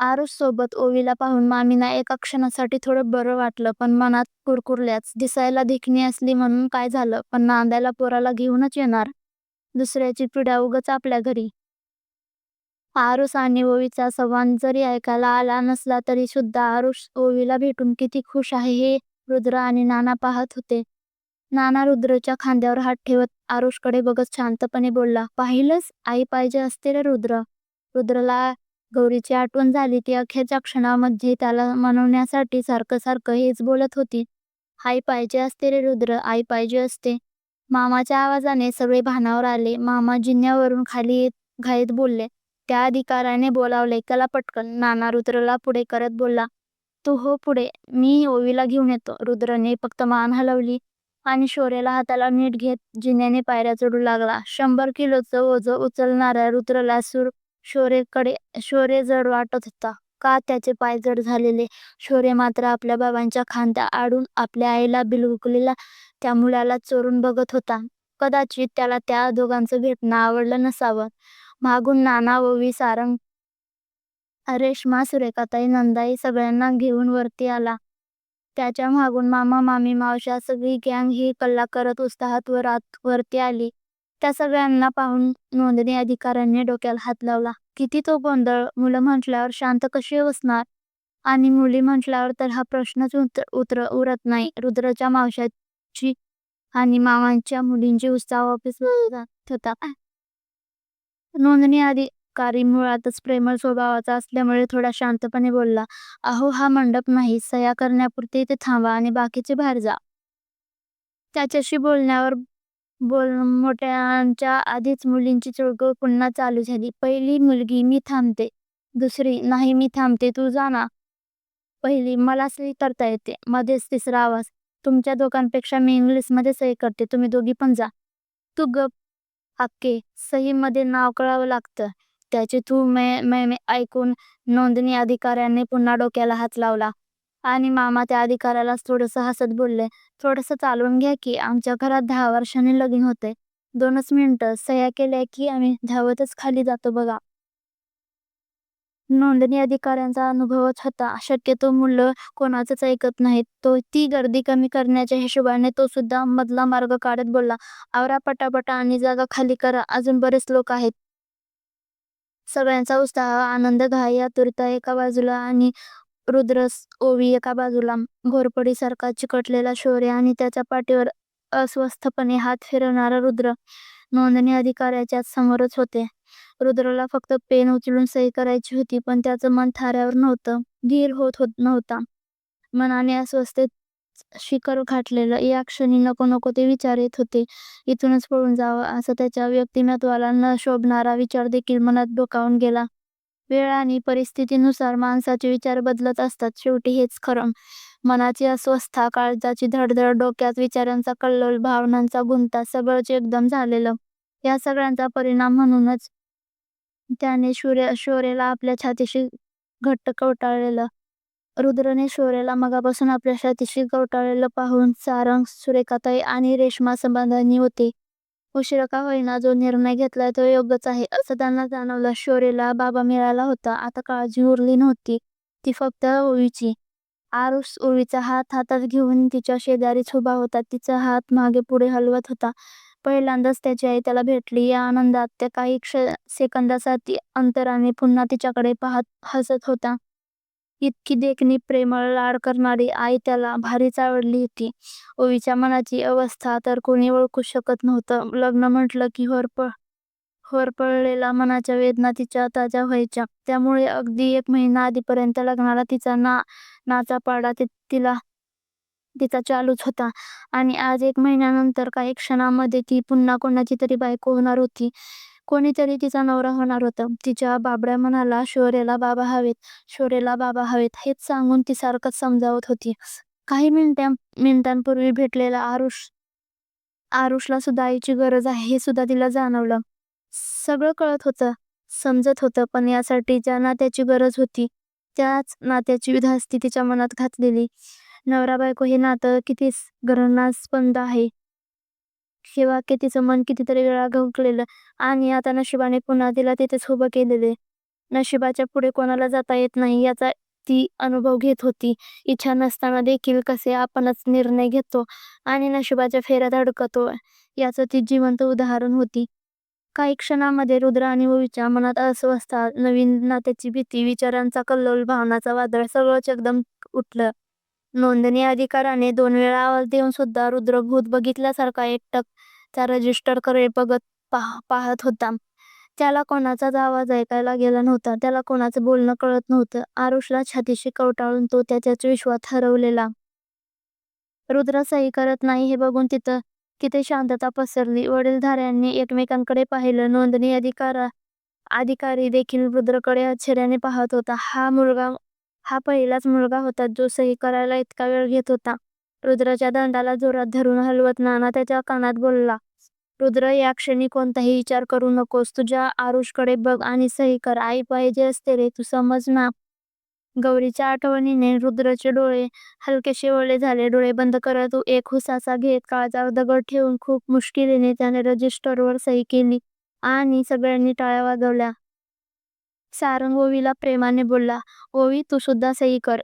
आरुष सोबत ओवीला पाहून मामीना एका क्षणासाठी थोडं बरं वाटलं पण मनात कुरकुरल्याच. दिसायला देखणी असली म्हणून काय झालं, पण नांदायला पोराला घेऊनच येणार. दुसऱ्याची पिढ्या उगाच आपल्या घरी. आरुष आणि ओवीचा संवाद जरी ऐकायला आला नसला तरी सुद्धा आरुष ओवीला भेटून किती खुश आहे हे रुद्र आणि नाना पाहत होते. नाना रुद्रच्या खांद्यावर हात ठेवत आरुषकडे बघत शांतपणे बोलला, पाहिलंच आई पाहिजे असते रे रुद्र. रुद्रला गौरीची आठवण झाली. ती अखेरच्या क्षणामध्ये त्याला मनवण्यासाठी सारखं सारखं हेच बोलत होती. आई पाहिजे असते रे रुद्र, आई पाहिजे असते. मामाच्या आवाजाने सगळे भानावर आले. मामा जिन्यावरून खाली येत घाईत बोलले, त्या अधिकाऱ्याने बोलावले कला पटकन. नाना रुद्रला पुढे करत बोलला, तू हो पुढे, मी ओवीला घेऊन येतो. रुद्रने फक्त मान हलवली आणि शौर्याला हाताला नीट घेत जिन्याने पायऱ्या चढू लागला. शंभर किलोचं ओझं उचलणाऱ्या रुद्रला सूर शौर्याकडे शौर्य जड वाटत होता. का त्याचे पाय जड झालेले? शौर्य मात्र आपल्या बाबांच्या खांद्या आडून आपल्या आईला बिलगलेल्या त्या मुलाला चोरून बघत होता. कदाचित त्याला त्या दोघांचं भेटणं आवडलं नसावं. मागून नाना, ओवी, सारंग, रेश्मा, सुरेखाताई, नंदाई सगळ्यांना घेऊन वरती आला. त्याच्या मागून मामा, मामी, मावश्या सगळी गँग ही कल्ला करत उत्साहात वरती आली. त्या सगळ्यांना पाहून नोंदणी अधिकाऱ्याने डोक्याला हात लावला. किती तो गोंधळ! मुलं म्हटल्यावर शांत कशी बसणार आणि मुली म्हटल्यावर तर हा प्रश्नच उरत नाही. रुद्रच्या मावशांची आणि मामांच्या मुलींची उत्साह ऑफिसमध्ये जात होता. नोंदणी अधिकारी मुळातच प्रेमळ स्वभावाचा असल्यामुळे थोडा शांतपणे बोलला, अहो हा मंडप नाही, सह्या करण्यापुरते इथे थांबा आणि बाकीचे बाहेर जा. त्याच्याशी बोलण्यावर मोठ्यांच्या आधीच मुलींची चुळबुळ पुन्हा चालू झाली. पहिली मुलगी, मी थांबते. दुसरी, नाही मी थांबते, तू जा ना. पहिली, मला सही करता येते. मध्येच तिसरा आवाज, तुमच्या दोघांपेक्षा मी इंग्लिशमध्ये सही करते, तुम्ही दोघी पण जा. तू गप्प. आक्के, सहीमध्ये नाव कळावं लागतं. त्याचे तू मैं मैं ऐकून नोंदणी अधिकाऱ्याने पुन्हा डोक्याला हात लावला आणि मामा त्या अधिकाऱ्यालाच थोडंसं हसत बोलले, थोडंसं चालवून घ्या की, आमच्या घरात दहा वर्षांनी लगीन होते दोनच मिनिटं, सह्या केल्या की आम्ही धावतच खाली जातो बघा. नोंदणी अधिकाऱ्यांचा अनुभवच होता. शक्यतो मुलं कोणाचंच ऐकत नाहीत. ती गर्दी कमी करण्याच्या हिशोबाने तो सुद्धा मधला मार्ग काढत बोलला, आवरा पटापटा आणि जागा खाली करा, अजून बरेच लोक आहेत. सगळ्यांचा उत्साह, आनंद, घाई, आतुरता एका बाजूला आणि रुद्रस ओवी एका बाजूला. घोरपडीसारखा चिकटलेला शौर्य आणि त्याच्या पाठीवर अस्वस्थपणे हात फिरवणारा रुद्र नोंदणी अधिकाऱ्याच्या समोरच होते. रुद्रला फक्त पेन उचलून सही करायची होती पण त्याचं मन थाऱ्यावर नव्हतं, धीर होत नव्हता. मनाने अस्वस्थेत शिखर घाटलेलं या क्षणी नको नको ते विचार येत होते. इथूनच पळून जावं असं त्याच्या व्यक्तिमत्वाला न शोभणारा विचार देखील मनात डोकावून गेला. वेळ आणि परिस्थितीनुसार माणसाचे विचार बदलत असतात शेवटी हेच खरं. मनाची अस्वस्थता, काळजाची धडधड, डोक्यात विचारांचा कल्लोळ, भावनांचा गुंता सगळंच एकदम झालेलं. या सगळ्याचा परिणाम म्हणूनच त्याने शौर्यला आपल्या छातीशी घट्ट कवटाळलेलं. रुद्रने शौर्यला मगापासून आपल्या छातीशी कवटाळलेलं पाहून सारंग, सुरेखाताई आणि रेश्मा समाधानी होते. उशिरा का होईना, जो निर्णय घेतलाय तो योग्यच आहे असं त्यांना जाणवलं. शौर्याला बाबा मिळाला होता. आता काळजी उरली नव्हती, ती फक्त ओवीची. आरुष ओवीचा हात हातात घेऊन तिच्या शेजारीच उभा होता. तिचा हात मागे पुढे हलवत होता. पहिल्यांदाच त्याची आई त्याला भेटली या आनंदात त्या काही सेकंदांसाठी अंतराने पुन्हा तिच्याकडे पाहत हसत होता. इतकी देखणी, प्रेमळ, लाड करणारी आई त्याला भारीच आवडली होती. ओवीच्या मनाची अवस्था तर कोणी ओळखूच शकत नव्हतं. लग्न म्हटलं की होरपळलेल्या मनाच्या वेदना तिच्या ताज्या व्हायच्या. त्यामुळे अगदी एक महिना आधीपर्यंत लग्नाला तिचा नाचा पाडा तिचा चालूच होता आणि आज एक महिन्यानंतर काही क्षणांमध्ये ती पुन्हा कोणाची तरी बायको होणार होती. कोणीतरी तिचा नवरा होणार होता. तिच्या बाबड्या मनाला शौर्याला बाबा हवेत, शौर्याला बाबा हवेत हेच सांगून ती सारखंच समजावत होती. काही मिनिटांपूर्वी आरुष आरुषला सुद्धा आईची गरज आहे हे सुद्धा तिला जाणवलं. सगळं कळत होतं, समजत होतं पण यासाठी ज्या नात्याची गरज होती त्याच नात्याची विधास्ती तिच्या मनात घातलेली. नवरा बायको हे नातं किती गरणास्पंद आहे हे वाक्य तिचं मन कितीतरी वेळा घुमवलं आणि आता नशिबाने पुन्हा तिला तिथेच उभं केलेले. नशिबाच्या पुढे कोणाला जाता येत नाही याचा ती अनुभव घेत होती. इच्छा नसताना देखील कसे आपणच निर्णय घेतो आणि नशिबाच्या फेऱ्यात अडकतो याचं ती जिवंत उदाहरण होती. काही क्षणामध्ये रुद्र आणि ओवीच्या मनात अस्वस्थता नवीन नात्याची भीती विचारांचा कल्लोल भावनाचा वादळ सगळंच एकदम उठलं. नोंदणी अधिकाराने दोन वेळा आवाज देऊन सुद्धा रुद्र भूत बघितल्यासारखा एकटक त्या रजिस्टरकडे बघत पाहत होता. त्याला कोणाचाच आवाज ऐकायला गेला नव्हता. त्याला कोणाचं बोलणं कळत नव्हतं. आरुषला छातीशी कवटाळून तो त्याच्याच विश्वात हरवलेला. रुद्र सही करत नाही हे बघून तिथं तिथे शांतता पसरली. वडीलधाऱ्यांनी एकमेकांकडे पाहिलं. नोंदणी अधिकारा अधिकारी देखील रुद्रकडे आश्चर्याने पाहत होता. हा मुलगा हा पहिलाच मुलगा होता जो सही करायला इतका वेळ घेत होता. रुद्राच्या दंडाला जोरात धरून हलवत नाना त्याच्या कानात बोलला रुद्र या क्षणी कोणताही विचार करू नकोस. तुझ्या आरुषकडे बघ आणि सही कर. आई पाहिजे असते रे तू समज ना. गौरीच्या आठवणीने रुद्रचे डोळे हलके शिवळे झाले. डोळे बंद करत एक हुसासा घेत काळजावर दगड ठेवून खूप मुश्किलीने त्याने रजिस्टरवर सही केली आणि सगळ्यांनी टाळ्या वाजवल्या. सारंग ओवीला प्रेमाने बोलला ओवी तू सुद्धा सही कर.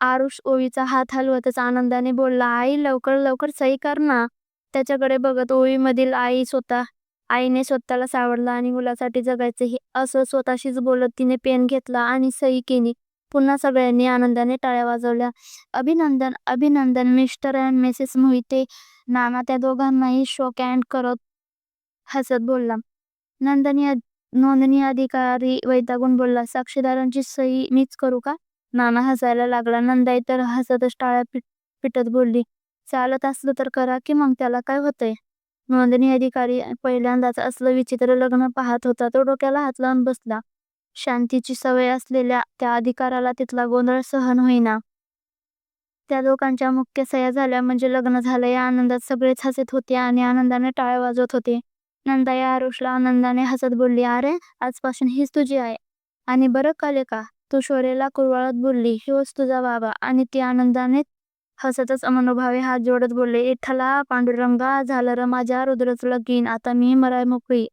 आरुष ओवीचा हात हलवतच आनंदाने बोलला आई लवकर लवकर सही कर ना. त्याच्याकडे बघत ओळीमधील आई स्वतः आईने स्वतःला सावरलं आणि मुलासाठी जगायचं हे असं स्वतःशीच बोलत तिने पेन घेतला आणि सही केली. पुन्हा सगळ्यांनी आनंदाने टाळ्या वाजवल्या. अभिनंदन अभिनंदन मिस्टर अँड मिसेस मोहिते. नाना त्या दोघांनाही शोक अँड करत हसत बोलला. नंदनी नोंदणी अधिकारी वैतागून बोलला साक्षीदारांची सही मीच करू का? नाना हसायला लागला. नंदाई तर हसतच टाळ्या पिटत बोलली. चालत असलं तर करा की मग त्याला काय होतंय? नोंदणी अधिकारी पहिल्यांदाच असलं विचित्र लग्न पाहत होता. तो डोक्याला हात लावून बसला. शांतीची सवय असलेल्या त्या अधिकाराला तिथला गोंधळ सहन होईना. त्या दोघांच्या मुख्य सह्या झाल्या म्हणजे लग्न झालं. या आनंदात सगळेच हसत होते आणि आनंदाने टाळ्या वाजवत होते. नंदाई आरुषला आनंदाने हसत बोलली अरे आजपासून हीच तुझी आहे आणि बरं काले का तू शोरेला कुरवाळत बोलली ही तुझा बाबा. आणि ती आनंदाने हसतच मनोभावे हात जोडत बोलले इथला पांडुरंगा झालं र माझ्या रुद्रच लगीन आता मी मराय मोकळी.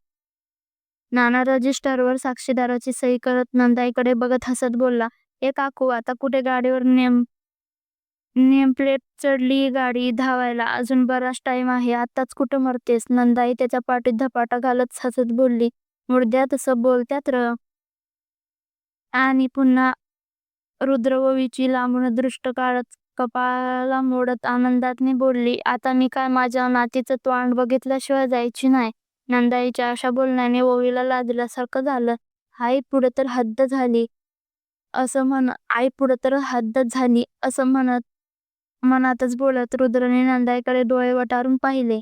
नाना रजिस्टरवर साक्षीदाराची सही करत नंदाईकडे बघत हसत बोलला ए काकू आता कुठे गाडीवर नेम नेमप्लेट चढली गाडी धावायला? अजून बराच टाइम आहे आताच कुठं मरतेस? नंदाई त्याच्या पाठीत धपाटा घालत हसत बोलली मुर्द्या तसं बोलत्यात र. आणि पुन्हा रुद्रववीची लांबून दृष्ट काढत कपाळाला मोडत आनंदातने बोलली आता मी काय माझ्या नातीचं तोंड बघितल्याशिवाय जायची नाही. नंदाईच्या अशा बोलण्याने ओवीला लादल्यासारखं झालं. आई पुढे तर हद्द झाली. असं म्हण आई पुढे तर हद्दच झाली असं म्हणत मनातच बोलत रुद्रने नंदाईकडे डोळे वटारून पाहिले.